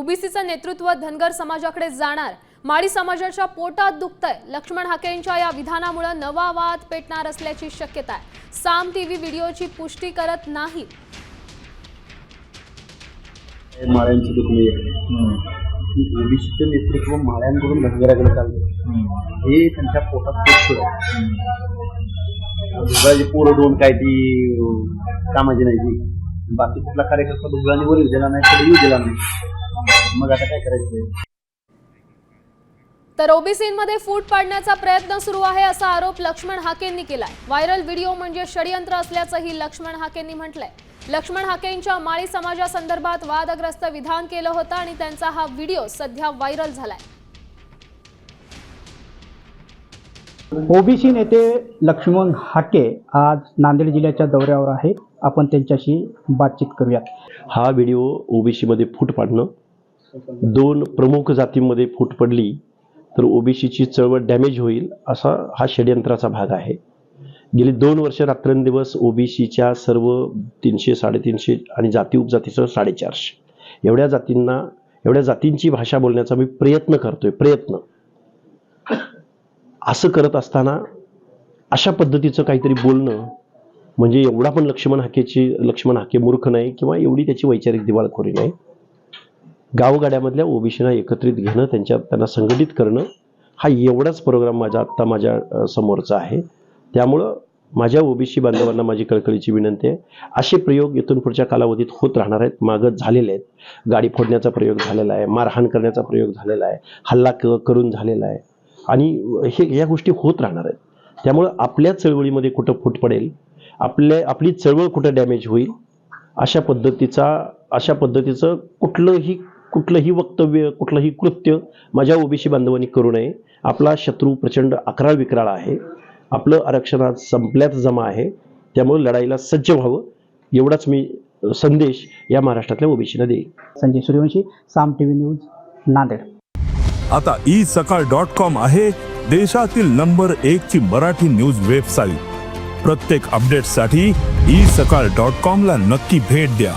ओबीसीचं नेतृत्व धनगर समाजाकडे जाणार. माळी समाजाच्या पोटात दुखतंय. लक्ष्मण हाकेंच्या या विधानामुळे नवा वाद पेटणार असल्याची शक्यता आहे. साम टीव्ही व्हिडिओची पुष्टी करत नाही. माळ्यांची दुखणी आहे. ओबीसीचं नेतृत्व माळ्यांकडून धनगराकडे चाललं हे त्यांच्या पोटात पोरं दोन काय ती कामाची नाही ती. बाकी कुठला कार्यकर्ता दुसऱ्याने वर दिला नाही दिला नाही. मग आता काय करायचं? तर ओबीसीमध्ये फूट पाडण्याचा प्रयत्न सुरू आहे असा आरोप लक्ष्मण हाकेंनी केलाय. व्हायरल व्हिडिओ म्हणजे षडयंत्र असल्याचंही लक्ष्मण हाकेंनी म्हटलंय. लक्ष्मण हाकेंच्या माळी समाजासंदर्भात वादग्रस्त विधान केलं होतं आणि त्यांचा हा व्हिडिओ सध्या व्हायरल झालाय. ओबीसी नेते लक्ष्मण हाके आज नांदेड जिल्ह्याच्या दौऱ्यावर आहेत. आपण त्यांच्याशी बातचीत करूयात. हा व्हिडिओ ओबीसीमध्ये फूट पाडणं दोन प्रमुख जातींमध्ये फूट पडली तर ओबीसीची चळवळ डॅमेज होईल असा हा षडयंत्राचा भाग आहे. गेली दोन वर्ष रात्रंदिवस ओबीसीच्या सर्व तीनशे साडेतीनशे आणि जाती उपजातीसह साडेचारशे. एवढ्या जातींना एवढ्या जातींची भाषा बोलण्याचा मी प्रयत्न करतोय प्रयत्न. असं करत असताना अशा पद्धतीचं काहीतरी बोलणं म्हणजे एवढा पण लक्ष्मण हाकेची लक्ष्मण हाके मूर्ख नाही किंवा एवढी त्याची वैचारिक दिवाळखोरी नाही. गावगाड्यामधल्या ओबीसीना एकत्रित घेणं त्यांच्या त्यांना संघटित करणं हा एवढाच प्रोग्राम माझा आत्ता माझ्या समोरचा आहे. त्यामुळं माझ्या ओबीसी बांधवांना माझी कळकळीची विनंती आहे. असे प्रयोग इथून पुढच्या कालावधीत होत राहणार आहेत मागत झालेले आहेत. गाडी फोडण्याचा प्रयोग झालेला आहे मारहाण करण्याचा प्रयोग झालेला आहे हल्ला क करून झालेला आहे. आणि हे या गोष्टी होत राहणार आहेत. त्यामुळं आपल्या चळवळीमध्ये कुठं फूट पडेल आपल्या आपली चळवळ कुठं डॅमेज होईल अशा पद्धतीचा अशा पद्धतीचं कुठलंही कुठलंही वक्तव्य कुठलंही कृत्य माझ्या ओबीसी बांधवांनी करू नये. आपला शत्रू प्रचंड अकराळ विक्राळ आहे. आपलं आरक्षण आज संपल्यात जमा आहे. त्यामुळे लढाईला सज्ज व्हावं एवढाच मी संदेश या महाराष्ट्रातल्या ओबीसीला देईन. Sanjay Suryavanshi Saam T V news Nanded. आता ई सकाळ डॉट कॉम आहे देशातील नंबर एक ची मराठी न्यूज वेबसाईट. प्रत्येक अपडेटसाठी ई सकाळ डॉट कॉम ला नक्की भेट द्या.